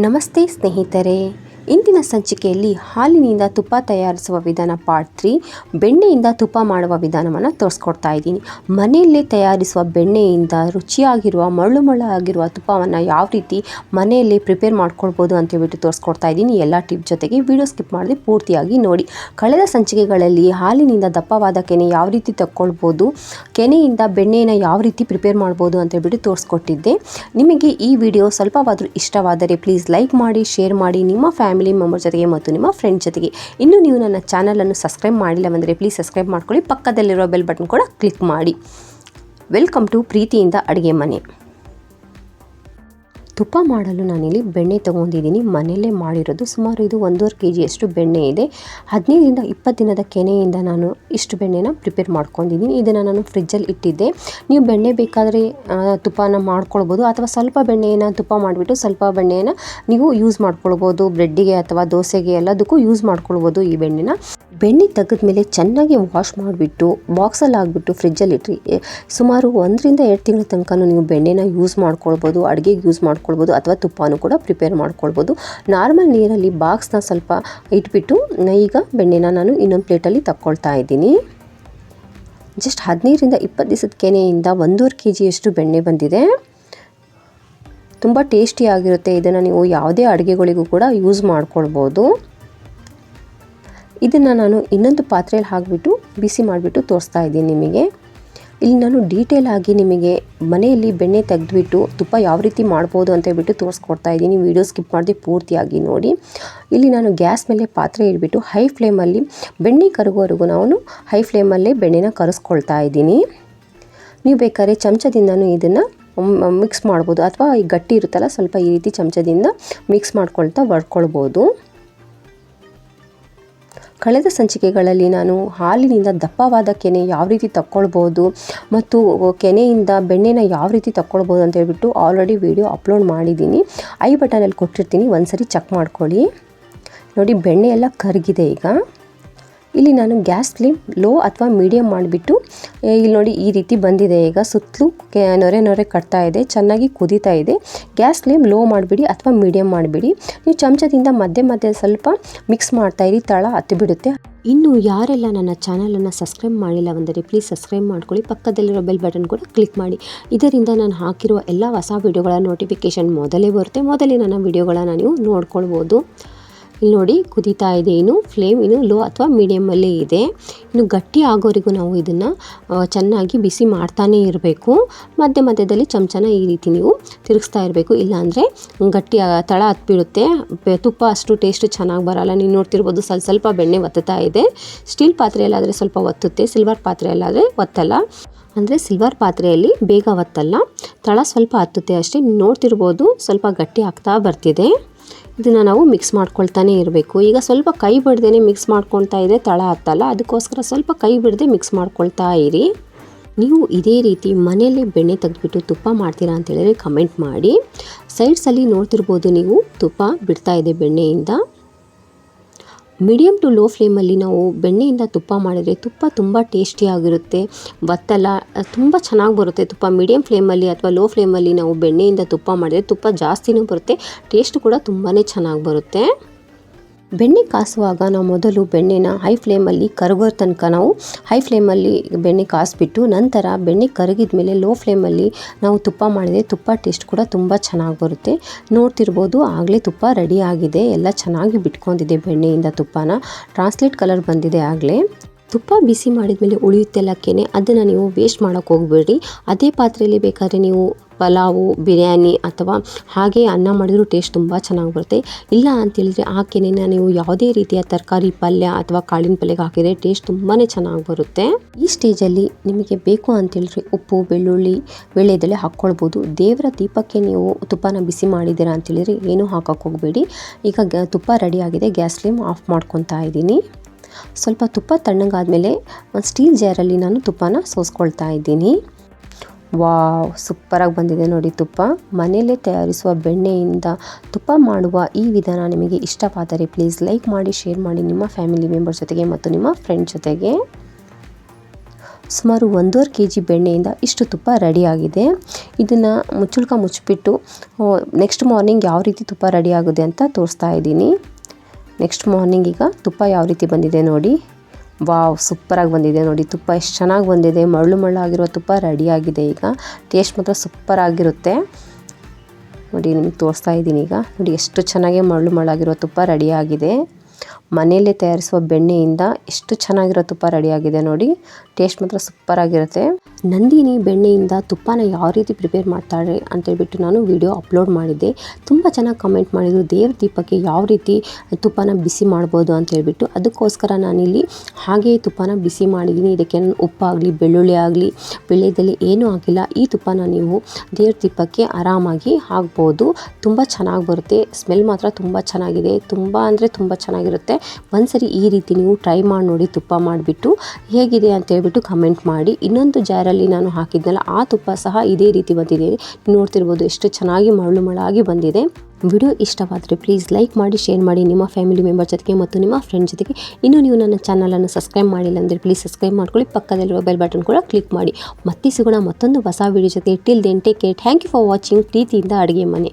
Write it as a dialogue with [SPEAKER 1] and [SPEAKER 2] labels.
[SPEAKER 1] ನಮಸ್ತೆ ಸ್ನೇಹಿತರೆ. ಇಂದಿನ ಸಂಚಿಕೆಯಲ್ಲಿ ಹಾಲಿನಿಂದ ತುಪ್ಪ ತಯಾರಿಸುವ ವಿಧಾನ ಪಾರ್ಟ್ ತ್ರೀ ಬೆಣ್ಣೆಯಿಂದ ತುಪ್ಪ ಮಾಡುವ ವಿಧಾನವನ್ನು ತೋರಿಸ್ಕೊಡ್ತಾ ಇದ್ದೀನಿ. ಮನೆಯಲ್ಲೇ ತಯಾರಿಸುವ ಬೆಣ್ಣೆಯಿಂದ ರುಚಿಯಾಗಿರುವ ಮರಳು ಆಗಿರುವ ತುಪ್ಪವನ್ನು ಯಾವ ರೀತಿ ಮನೆಯಲ್ಲಿ ಪ್ರಿಪೇರ್ ಮಾಡ್ಕೊಳ್ಬೋದು ಅಂತ ಹೇಳ್ಬಿಟ್ಟು ತೋರಿಸ್ಕೊಡ್ತಾ ಇದ್ದೀನಿ. ಎಲ್ಲ ಟಿಪ್ ಜೊತೆಗೆ ವಿಡಿಯೋ ಸ್ಕಿಪ್ ಮಾಡದೆ ಪೂರ್ತಿಯಾಗಿ ನೋಡಿ. ಕಳೆದ ಸಂಚಿಕೆಗಳಲ್ಲಿ ಹಾಲಿನಿಂದ ದಪ್ಪವಾದ ಕೆನೆ ಯಾವ ರೀತಿ ತಕ್ಕೊಳ್ಬೋದು, ಕೆನೆಯಿಂದ ಬೆಣ್ಣೆಯನ್ನು ಯಾವ ರೀತಿ ಪ್ರಿಪೇರ್ ಮಾಡ್ಬೋದು ಅಂತ ಹೇಳ್ಬಿಟ್ಟು ತೋರಿಸ್ಕೊಟ್ಟಿದ್ದೆ. ನಿಮಗೆ ಈ ವಿಡಿಯೋ ಸ್ವಲ್ಪವಾದರೂ ಇಷ್ಟವಾದರೆ ಪ್ಲೀಸ್ ಲೈಕ್ ಮಾಡಿ ಶೇರ್ ಮಾಡಿ. ನಿಮ್ಮ ಫ್ಯಾಮಿಲಿ ಮೆಂಬರ್ ಜೊತೆಗೆ ಮತ್ತು ನಿಮ್ಮ ಫ್ರೆಂಡ್ ಜೊತೆಗೆ. ಇನ್ನೂ ನೀವು ನನ್ನ ಚಾನಲನ್ನು ಸಬ್ಸ್ಕ್ರೈಬ್ ಮಾಡಿಲ್ಲವೆಂದರೆ ಪ್ಲೀಸ್ ಸಬ್ಸ್ಕ್ರೈಬ್ ಮಾಡ್ಕೊಳ್ಳಿ. ಪಕ್ಕದಲ್ಲಿರೋ ಬೆಲ್ ಬಟನ್ ಕೂಡ ಕ್ಲಿಕ್ ಮಾಡಿ. ವೆಲ್ಕಮ್ ಟು ಪ್ರೀತಿಯಿಂದ ಅಡುಗೆ ಮನೆ. ತುಪ್ಪ ಮಾಡಲು ನಾನಿಲ್ಲಿ ಬೆಣ್ಣೆ ತೊಗೊಂಡಿದ್ದೀನಿ. ಮನೆಯಲ್ಲೇ ಮಾಡಿರೋದು ಸುಮಾರು ಇದು ಒಂದೂವರೆ ಕೆ ಜಿಯಷ್ಟು ಬೆಣ್ಣೆ ಇದೆ. ಹದಿನೈದರಿಂದ ಇಪ್ಪತ್ತು ದಿನದ ಕೆನೆಯಿಂದ ನಾನು ಇಷ್ಟು ಬೆಣ್ಣೆನ ಪ್ರಿಪೇರ್ ಮಾಡ್ಕೊಂಡಿದ್ದೀನಿ. ಇದನ್ನು ನಾನು ಫ್ರಿಜ್ಜಲ್ಲಿ ಇಟ್ಟಿದ್ದೆ. ನೀವು ಬೆಣ್ಣೆ ಬೇಕಾದರೆ ತುಪ್ಪನ ಮಾಡ್ಕೊಳ್ಬೋದು. ಅಥವಾ ಸ್ವಲ್ಪ ಬೆಣ್ಣೆಯನ್ನು ತುಪ್ಪ ಮಾಡಿಬಿಟ್ಟು ಸ್ವಲ್ಪ ಬೆಣ್ಣೆಯನ್ನು ನೀವು ಯೂಸ್ ಮಾಡ್ಕೊಳ್ಬೋದು. ಬ್ರೆಡ್ಡಿಗೆ ಅಥವಾ ದೋಸೆಗೆ ಎಲ್ಲದಕ್ಕೂ ಯೂಸ್ ಮಾಡ್ಕೊಳ್ಬೋದು ಈ ಬೆಣ್ಣೆನ. ಬೆಣ್ಣೆ ತೆಗೆದ್ಮೇಲೆ ಚೆನ್ನಾಗಿ ವಾಶ್ ಮಾಡಿಬಿಟ್ಟು ಬಾಕ್ಸಲ್ಲಿ ಹಾಕ್ಬಿಟ್ಟು ಫ್ರಿಜ್ಜಲ್ಲಿ ಇಟ್ರಿ. ಸುಮಾರು ಒಂದರಿಂದ ಎರಡು ತಿಂಗಳ ತನಕ ನೀವು ಬೆಣ್ಣೆನ ಯೂಸ್ ಮಾಡ್ಕೊಳ್ಬೋದು, ಅಡುಗೆಗೆ ಯೂಸ್ ಮಾಡ್ಕೊಳ್ಬೋದು ಅಥವಾ ತುಪ್ಪನೂ ಕೂಡ ಪ್ರಿಪೇರ್ ಮಾಡ್ಕೊಳ್ಬೋದು. ನಾರ್ಮಲ್ ನೀರಲ್ಲಿ ಬಾಕ್ಸ್ನ ಸ್ವಲ್ಪ ಇಟ್ಬಿಟ್ಟು ಈಗ ಬೆಣ್ಣೆನ ನಾನು ಇನ್ನೊಂದು ಪ್ಲೇಟಲ್ಲಿ ತಕ್ಕೊಳ್ತಾ ಇದ್ದೀನಿ. ಜಸ್ಟ್ ಹದಿನೈದರಿಂದ ಇಪ್ಪತ್ತು ದಿವಸದ ಕೆನೆಯಿಂದ ಒಂದೂವರೆ ಕೆ ಜಿಯಷ್ಟು ಬೆಣ್ಣೆ ಬಂದಿದೆ. ತುಂಬ ಟೇಸ್ಟಿಯಾಗಿರುತ್ತೆ ಇದನ್ನು ನೀವು ಯಾವುದೇ ಅಡುಗೆಗಳಿಗೂ ಕೂಡ ಯೂಸ್ ಮಾಡ್ಕೊಳ್ಬೋದು. ಇದನ್ನು ನಾನು ಇನ್ನೊಂದು ಪಾತ್ರೆಯಲ್ಲಿ ಹಾಕಿಬಿಟ್ಟು ಬಿಸಿ ಮಾಡಿಬಿಟ್ಟು ತೋರಿಸ್ತಾ ಇದ್ದೀನಿ ನಿಮಗೆ. ಇಲ್ಲಿ ನಾನು ಡೀಟೇಲ್ ಆಗಿ ನಿಮಗೆ ಮನೆಯಲ್ಲಿ ಬೆಣ್ಣೆ ತೆಗೆದುಬಿಟ್ಟು ತುಪ್ಪ ಯಾವ ರೀತಿ ಮಾಡ್ಬೋದು ಅಂತ ಹೇಳ್ಬಿಟ್ಟು ತೋರಿಸ್ಕೊಡ್ತಾ ಇದ್ದೀನಿ. ವೀಡಿಯೋ ಸ್ಕಿಪ್ ಮಾಡದೆ ಪೂರ್ತಿಯಾಗಿ ನೋಡಿ. ಇಲ್ಲಿ ನಾನು ಗ್ಯಾಸ್ ಮೇಲೆ ಪಾತ್ರೆ ಇಟ್ಬಿಟ್ಟು ಹೈ ಫ್ಲೇಮಲ್ಲಿ ಬೆಣ್ಣೆ ಕರಗುವವರೆಗೂ ನಾನು ಹೈ ಫ್ಲೇಮಲ್ಲೇ ಬೆಣ್ಣೆನ ಕರೆಸ್ಕೊಳ್ತಾ ಇದ್ದೀನಿ. ನೀವು ಬೇಕಾದ್ರೆ ಚಮಚದಿಂದನೂ ಇದನ್ನು ಮಿಕ್ಸ್ ಮಾಡ್ಬೋದು. ಅಥವಾ ಈ ಗಟ್ಟಿ ಇರುತ್ತಲ್ಲ ಸ್ವಲ್ಪ ಈ ರೀತಿ ಚಮಚದಿಂದ ಮಿಕ್ಸ್ ಮಾಡ್ಕೊಳ್ತಾ ಬರ್ಕೊಳ್ಬೋದು ಕಳೆದ ಸಂಚಿಕೆಗಳಲ್ಲಿ ನಾನು ಹಾಲಿನಿಂದ ದಪ್ಪವಾದ ಕೆನೆ ಯಾವ ರೀತಿ ತಕ್ಕೊಳ್ಬೋದು ಮತ್ತು ಕೆನೆಯಿಂದ ಬೆಣ್ಣೆನ ಯಾವ ರೀತಿ ತಕ್ಕೊಳ್ಬೋದು ಅಂತ ಹೇಳ್ಬಿಟ್ಟು ಆಲ್ರೆಡಿ ವಿಡಿಯೋ ಅಪ್ಲೋಡ್ ಮಾಡಿದ್ದೀನಿ. ಐ ಬಟನಲ್ಲಿ ಕೊಟ್ಟಿರ್ತೀನಿ. ಒಂದ್ಸರಿ ಚೆಕ್ ಮಾಡ್ಕೊಳ್ಳಿ. ನೋಡಿ, ಬೆಣ್ಣೆ ಎಲ್ಲ ಕರಗಿದೆ ಈಗ. ಇಲ್ಲಿ ನಾನು ಗ್ಯಾಸ್ ಫ್ಲೇಮ್ ಲೋ ಅಥವಾ ಮೀಡಿಯಮ್ ಮಾಡಿಬಿಟ್ಟು ಇಲ್ಲಿ ನೋಡಿ ಈ ರೀತಿ ಬಂದಿದೆ. ಈಗ ಸುತ್ತಲೂ ನೊರೆ ನೊರೆ ಕಟ್ತಾ ಇದೆ, ಚೆನ್ನಾಗಿ ಕುದೀತಾ ಇದೆ. ಗ್ಯಾಸ್ ಫ್ಲೇಮ್ ಲೋ ಮಾಡಿಬಿಡಿ ಅಥವಾ ಮೀಡಿಯಮ್ ಮಾಡಿಬಿಡಿ. ನೀವು ಚಮಚದಿಂದ ಮಧ್ಯೆ ಮಧ್ಯೆ ಸ್ವಲ್ಪ ಮಿಕ್ಸ್ ಮಾಡ್ತಾ ಇರಿ, ತಳ ಹತ್ತಿ ಬಿಡುತ್ತೆ ಇನ್ನು ಯಾರೆಲ್ಲ ನನ್ನ ಚಾನಲನ್ನು ಸಬ್ಸ್ಕ್ರೈಬ್ ಮಾಡಿಲ್ಲವೆಂದರೆ ಪ್ಲೀಸ್ ಸಬ್ಸ್ಕ್ರೈಬ್ ಮಾಡ್ಕೊಳ್ಳಿ. ಪಕ್ಕದಲ್ಲಿರೋ ಬೆಲ್ ಬಟನ್ ಕೂಡ ಕ್ಲಿಕ್ ಮಾಡಿ. ಇದರಿಂದ ನಾನು ಹಾಕಿರುವ ಎಲ್ಲ ಹೊಸ ವಿಡಿಯೋಗಳ ನೋಟಿಫಿಕೇಷನ್ ಮೊದಲೇ ಬರುತ್ತೆ. ಮೊದಲೇ ನನ್ನ ವಿಡಿಯೋಗಳನ್ನು ನೀವು ನೋಡ್ಕೊಳ್ಬೋದು. ಇಲ್ಲಿ ನೋಡಿ ಕುದೀತಾ ಇದೆ. ಇನ್ನು ಫ್ಲೇಮ್ ಇನ್ನು ಲೋ ಅಥವಾ ಮೀಡಿಯಮಲ್ಲೇ ಇದೆ. ಇನ್ನು ಗಟ್ಟಿ ಆಗೋವರೆಗೂ ನಾವು ಇದನ್ನು ಚೆನ್ನಾಗಿ ಬಿಸಿ ಮಾಡ್ತಾನೇ ಇರಬೇಕು. ಮಧ್ಯ ಮಧ್ಯದಲ್ಲಿ ಚಮಚನ ಈ ರೀತಿ ನೀವು ತಿರುಗಿಸ್ತಾ ಇರಬೇಕು. ಇಲ್ಲಾಂದರೆ ಗಟ್ಟಿ ತಳ ಹತ್ಬಿಡುತ್ತೆ. ತುಪ್ಪ ಅಷ್ಟು ಟೇಸ್ಟ್ ಚೆನ್ನಾಗಿ ಬರಲ್ಲ. ನೀವು ನೋಡ್ತಿರ್ಬೋದು ಸ್ವಲ್ಪ ಸ್ವಲ್ಪ ಬೆಣ್ಣೆ ಒತ್ತುತ್ತಾ ಇದೆ. ಸ್ಟೀಲ್ ಪಾತ್ರೆಯಲ್ಲಾದರೆ ಸ್ವಲ್ಪ ಒತ್ತುತ್ತೆ. ಸಿಲ್ವರ್ ಪಾತ್ರೆಯಲ್ಲಾದರೆ ಒತ್ತಲ್ಲ. ಅಂದರೆ ಸಿಲ್ವರ್ ಪಾತ್ರೆಯಲ್ಲಿ ಬೇಗ ಒತ್ತಲ್ಲ. ತಳ ಸ್ವಲ್ಪ ಹತ್ತುತ್ತೆ ಅಷ್ಟೇ. ನೋಡ್ತಿರ್ಬೋದು ಸ್ವಲ್ಪ ಗಟ್ಟಿ ಆಗ್ತಾ ಬರ್ತಿದೆ. ಇದನ್ನು ನಾವು ಮಿಕ್ಸ್ ಮಾಡ್ಕೊಳ್ತಾನೆ ಇರಬೇಕು. ಈಗ ಸ್ವಲ್ಪ ಕೈ ಬಿಡ್ದೇ ಮಿಕ್ಸ್ ಮಾಡ್ಕೊಳ್ತಾ ಇದ್ದರೆ ತಳ ಹತ್ತಲ್ಲ. ಅದಕ್ಕೋಸ್ಕರ ಸ್ವಲ್ಪ ಕೈ ಬಿಡದೆ ಮಿಕ್ಸ್ ಮಾಡ್ಕೊಳ್ತಾ ಇರಿ. ನೀವು ಇದೇ ರೀತಿ ಮನೆಯಲ್ಲೇ ಬೆಣ್ಣೆ ತೆಗೆದುಬಿಟ್ಟು ತುಪ್ಪ ಮಾಡ್ತೀರಾ ಅಂತ ಹೇಳಿದ್ರೆ ಕಮೆಂಟ್ ಮಾಡಿ ಸೈಡ್ಸಲ್ಲಿ ನೋಡ್ತಿರ್ಬೋದು ನೀವು ತುಪ್ಪ ಬಿಡ್ತಾ ಇದೆ ಬೆಣ್ಣೆಯಿಂದ. ಮೀಡಿಯಮ್ ಟು ಲೋ ಫ್ಲೇಮಲ್ಲಿ ನಾವು ಬೆಣ್ಣೆಯಿಂದ ತುಪ್ಪ ಮಾಡಿದರೆ ತುಪ್ಪ ತುಂಬ ಟೇಸ್ಟಿಯಾಗಿರುತ್ತೆ. ಬತ್ತಲ್ಲ ತುಂಬ ಚೆನ್ನಾಗಿ ಬರುತ್ತೆ ತುಪ್ಪ. ಮೀಡಿಯಮ್ ಫ್ಲೇಮಲ್ಲಿ ಅಥವಾ ಲೋ ಫ್ಲೇಮಲ್ಲಿ ನಾವು ಬೆಣ್ಣೆಯಿಂದ ತುಪ್ಪ ಮಾಡಿದರೆ ತುಪ್ಪ ಜಾಸ್ತಿನೂ ಬರುತ್ತೆ, ಟೇಸ್ಟ್ ಕೂಡ ತುಂಬಾ ಚೆನ್ನಾಗಿ ಬರುತ್ತೆ. ಬೆಣ್ಣೆ ಕಾಸುವಾಗ ನಾವು ಮೊದಲು ಬೆಣ್ಣೆನ ಹೈ ಫ್ಲೇಮಲ್ಲಿ ಕರಗೋ ತನಕ ನಾವು ಹೈ ಫ್ಲೇಮಲ್ಲಿ ಬೆಣ್ಣೆ ಕಾಸಿಬಿಟ್ಟು ನಂತರ ಬೆಣ್ಣೆ ಕರಗಿದ ಮೇಲೆ ಲೋ ಫ್ಲೇಮಲ್ಲಿ ನಾವು ತುಪ್ಪ ಮಾಡಿದರೆ ತುಪ್ಪ ಟೇಸ್ಟ್ ಕೂಡ ತುಂಬ ಚೆನ್ನಾಗಿ ಬರುತ್ತೆ. ನೋಡ್ತಿರ್ಬೋದು ಆಗಲೇ ತುಪ್ಪ ರೆಡಿ ಆಗಿದೆ. ಎಲ್ಲ ಚೆನ್ನಾಗಿ ಬಿಟ್ಕೊಂಡಿದೆ ಬೆಣ್ಣೆಯಿಂದ ತುಪ್ಪನ. ಟ್ರಾನ್ಸ್ಲೇಟ್ ಕಲರ್ ಬಂದಿದೆ ಆಗಲೇ. ತುಪ್ಪ ಬಿಸಿ ಮಾಡಿದ ಮೇಲೆ ಉಳಿಯುತ್ತೆಲ್ಲ ಕೆನೆ ಅದನ್ನು ನೀವು ವೇಸ್ಟ್ ಮಾಡೋಕ್ಕೆ ಹೋಗಬೇಡಿ. ಅದೇ ಪಾತ್ರೆಯಲ್ಲಿ ಬೇಕಾದರೆ ನೀವು ಪಲಾವು, ಬಿರಿಯಾನಿ ಅಥವಾ ಹಾಗೆ ಅನ್ನ ಮಾಡಿದರೂ ಟೇಸ್ಟ್ ತುಂಬ ಚೆನ್ನಾಗಿ ಬರುತ್ತೆ. ಇಲ್ಲ ಅಂತೇಳಿದರೆ ಆ ಕೆನೆನ ನೀವು ಯಾವುದೇ ರೀತಿಯ ತರಕಾರಿ ಪಲ್ಯ ಅಥವಾ ಕಾಳಿನ ಪಲ್ಯಗೆ ಹಾಕಿದರೆ ಟೇಸ್ಟ್ ತುಂಬಾ ಚೆನ್ನಾಗಿ ಬರುತ್ತೆ. ಈ ಸ್ಟೇಜಲ್ಲಿ ನಿಮಗೆ ಬೇಕು ಅಂತೇಳಿದ್ರೆ ಉಪ್ಪು, ಬೆಳ್ಳುಳ್ಳಿ ಬೆಳೆದಲ್ಲೇ ಹಾಕ್ಕೊಳ್ಬೋದು. ದೇವರ ದೀಪಕ್ಕೆ ನೀವು ತುಪ್ಪನ ಬಿಸಿ ಮಾಡಿದ್ದೀರಾ ಅಂತೇಳಿದರೆ ಏನೂ ಹಾಕೋಕ್ಕೆ ಹೋಗಬೇಡಿ. ಈಗ ತುಪ್ಪ ರೆಡಿಯಾಗಿದೆ ಗ್ಯಾಸ್ ಫ್ಲೇಮ್ ಆಫ್ ಮಾಡ್ಕೊತಾ ಇದ್ದೀನಿ. ಸ್ವಲ್ಪ ತುಪ್ಪ ತಣ್ಣಗಾದ್ಮೇಲೆ ಒಂದು ಸ್ಟೀಲ್ ಜಾರಲ್ಲಿ ನಾನು ತುಪ್ಪನ ಸೋಸ್ಕೊಳ್ತಾ ಇದ್ದೀನಿ. ವಾವ್, ಸೂಪರಾಗಿ ಬಂದಿದೆ ನೋಡಿ ತುಪ್ಪ. ಮನೆಯಲ್ಲೇ ತಯಾರಿಸುವ ಬೆಣ್ಣೆಯಿಂದ ತುಪ್ಪ ಮಾಡುವ ಈ ವಿಧಾನ ನಿಮಗೆ ಇಷ್ಟವಾದರೆ ಪ್ಲೀಸ್ ಲೈಕ್ ಮಾಡಿ ಶೇರ್ ಮಾಡಿ ನಿಮ್ಮ ಫ್ಯಾಮಿಲಿ ಮೆಂಬರ್ ಜೊತೆಗೆ ಮತ್ತು ನಿಮ್ಮ ಫ್ರೆಂಡ್ ಜೊತೆಗೆ. ಸುಮಾರು ಒಂದೂವರೆ ಕೆ ಜಿ ಬೆಣ್ಣೆಯಿಂದ ಇಷ್ಟು ತುಪ್ಪ ರೆಡಿಯಾಗಿದೆ. ಇದನ್ನು ಮುಚ್ಚುಳ್ಕ ಮುಚ್ಚಿಬಿಟ್ಟು ನೆಕ್ಸ್ಟ್ ಮಾರ್ನಿಂಗ್ ಯಾವ ರೀತಿ ತುಪ್ಪ ರೆಡಿ ಅಂತ ತೋರಿಸ್ತಾ ಇದ್ದೀನಿ. ನೆಕ್ಸ್ಟ್ ಮಾರ್ನಿಂಗ್ ಈಗ ತುಪ್ಪ ಯಾವ ರೀತಿ ಬಂದಿದೆ ನೋಡಿ. ವಾವ್, ಸೂಪರಾಗಿ ಬಂದಿದೆ ನೋಡಿ. ತುಪ್ಪ ಎಷ್ಟು ಚೆನ್ನಾಗಿ ಬಂದಿದೆ. ಮರಳು ಮರಳು ಆಗಿರೋ ತುಪ್ಪ ರೆಡಿಯಾಗಿದೆ ಈಗ. ಟೇಸ್ಟ್ ಮಾತ್ರ ಸೂಪರ್ ಆಗಿರುತ್ತೆ. ನೋಡಿ, ನಿಮಗೆ ತೋರಿಸ್ತಾ ಇದ್ದೀನಿ ಈಗ. ನೋಡಿ, ಎಷ್ಟು ಚೆನ್ನಾಗಿ ಮರಳು ಮರಳಾಗಿರೋ ತುಪ್ಪ ರೆಡಿಯಾಗಿದೆ ಮನೆಯಲ್ಲೇ ತಯಾರಿಸುವ ಬೆಣ್ಣೆಯಿಂದ ಎಷ್ಟು ಚೆನ್ನಾಗಿರೋ ತುಪ್ಪ ರೆಡಿಯಾಗಿದೆ ನೋಡಿ. ಟೇಸ್ಟ್ ಮಾತ್ರ ಸೂಪರ್ ಆಗಿರುತ್ತೆ. ನಂದಿನಿ ಬೆಣ್ಣೆಯಿಂದ ತುಪ್ಪನ ಯಾವ ರೀತಿ ಪ್ರಿಪೇರ್ ಮಾಡ್ತಾರೆ ಅಂತೇಳ್ಬಿಟ್ಟು ನಾನು ವಿಡಿಯೋ ಅಪ್ಲೋಡ್ ಮಾಡಿದ್ದೆ. ತುಂಬ ಚೆನ್ನಾಗಿ ಕಮೆಂಟ್ ಮಾಡಿದರು. ದೇವ್ರ ದೀಪಕ್ಕೆ ಯಾವ ರೀತಿ ತುಪ್ಪನ ಬಿಸಿ ಮಾಡ್ಬೋದು ಅಂತೇಳ್ಬಿಟ್ಟು ಅದಕ್ಕೋಸ್ಕರ ನಾನಿಲ್ಲಿ ಹಾಗೆಯೇ ತುಪ್ಪನ ಬಿಸಿ ಮಾಡಿದ್ದೀನಿ. ಇದಕ್ಕೆ ಉಪ್ಪಾಗಲಿ ಬೆಳ್ಳುಳ್ಳಿ ಆಗಲಿ, ಬೆಳ್ಳೆದಲ್ಲಿ ಏನೂ ಆಗಿಲ್ಲ. ಈ ತುಪ್ಪನ ನೀವು ದೇವ್ರ ದೀಪಕ್ಕೆ ಆರಾಮಾಗಿ ಹಾಕ್ಬೋದು. ತುಂಬ ಚೆನ್ನಾಗಿ ಬರುತ್ತೆ. ಸ್ಮೆಲ್ ಮಾತ್ರ ತುಂಬ ಚೆನ್ನಾಗಿದೆ. ತುಂಬ ಅಂದರೆ ತುಂಬ ಚೆನ್ನಾಗಿರುತ್ತೆ. ಒಂದ್ಸರಿ ಈ ರೀತಿ ನೀವು ಟ್ರೈ ಮಾಡಿ ನೋಡಿ ತುಪ್ಪ ಮಾಡಿಬಿಟ್ಟು ಹೇಗಿದೆ ಅಂತ ಹೇಳ್ಬಿಟ್ಟು ಕಮೆಂಟ್ ಮಾಡಿ. ಇನ್ನೊಂದು ಜಾರಲ್ಲಿ ನಾನು ಹಾಕಿದ್ನಲ್ಲ ಆ ತುಪ್ಪ ಸಹ ಇದೇ ರೀತಿ ಬಂದಿದೆ. ನೋಡ್ತಿರ್ಬೋದು ಎಷ್ಟು ಚೆನ್ನಾಗಿ ಮರಳು ಮಳಾಗಿ ಬಂದಿದೆ. ವಿಡಿಯೋ ಇಷ್ಟವಾದರೆ ಪ್ಲೀಸ್ ಲೈಕ್ ಮಾಡಿ ಶೇರ್ ಮಾಡಿ ನಿಮ್ಮ ಫ್ಯಾಮಿಲಿ ಮೆಂಬರ್ ಜೊತೆಗೆ ಮತ್ತು ನಿಮ್ಮ ಫ್ರೆಂಡ್ ಜೊತೆಗೆ. ಇನ್ನೂ ನೀವು ನನ್ನ ಚಾನಲನ್ನು ಸಬ್ಸ್ಕ್ರೈಬ್ ಮಾಡಿಲ್ಲ ಅಂದರೆ ಪ್ಲೀಸ್ ಸಬ್ಸ್ಕ್ರೈಬ್ ಮಾಡ್ಕೊಳ್ಳಿ, ಪಕ್ಕದಲ್ಲಿರುವ ಬೆಲ್ ಬಟನ್ ಕೂಡ ಕ್ಲಿಕ್ ಮಾಡಿ. ಮತ್ತೆ ಸಿಗೋಣ ಮತ್ತೊಂದು ಹೊಸ ವಿಡಿಯೋ ಜೊತೆ. Till then take care thank you for watching ಪ್ರೀತಿಯಿಂದ ಅಡುಗೆ ಮನೆ.